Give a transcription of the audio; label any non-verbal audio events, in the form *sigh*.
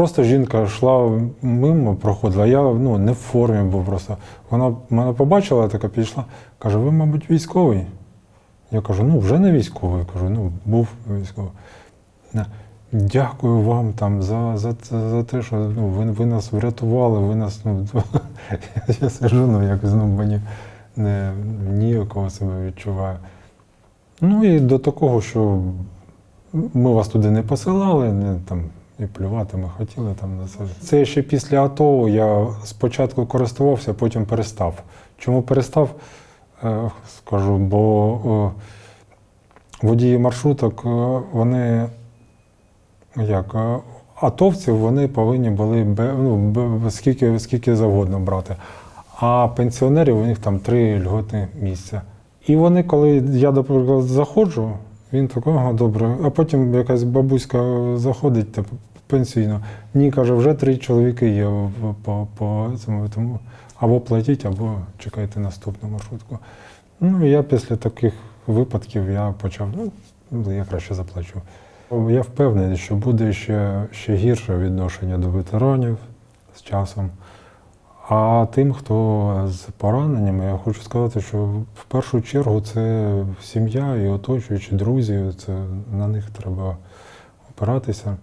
Просто жінка йшла мимо, проходила. Я ну, не в формі був просто. Вона мене побачила, така підійшла, каже, ви, мабуть, військовий. Я кажу, ну вже не військовий. Кажу, ну був військовий. Дякую вам там за, за, за, за те, що ну, ви, ви нас врятували, ви нас. Ну, *laughs* я сижу, ну якось ну, мені не ніякого себе відчуваю. Ну і до такого, що ми вас туди не посилали, не там і плювати ми хотіли там на це. Це ще після АТО я спочатку користувався, потім перестав. Чому перестав? Е, Скажу, бо е, водії маршруток, е, вони як атовців вони повинні були ну, скільки, скільки завгодно брати. А пенсіонерів у них там три льготні місця. І вони, коли я, наприклад, заходжу, він такий, ага, добре. А потім якась бабуська заходить типу, пенсійно. Ні, каже, вже три чоловіки є по, по цьому. Тому або платіть, або чекайте наступну маршрутку. Ну, і я після таких випадків я почав, ну, я краще заплачу. Я впевнений, що буде ще, ще гірше відношення до ветеранів з часом. А тим, хто з пораненнями, я хочу сказати, що в першу чергу це сім'я і оточуючі друзі, це на них треба опиратися.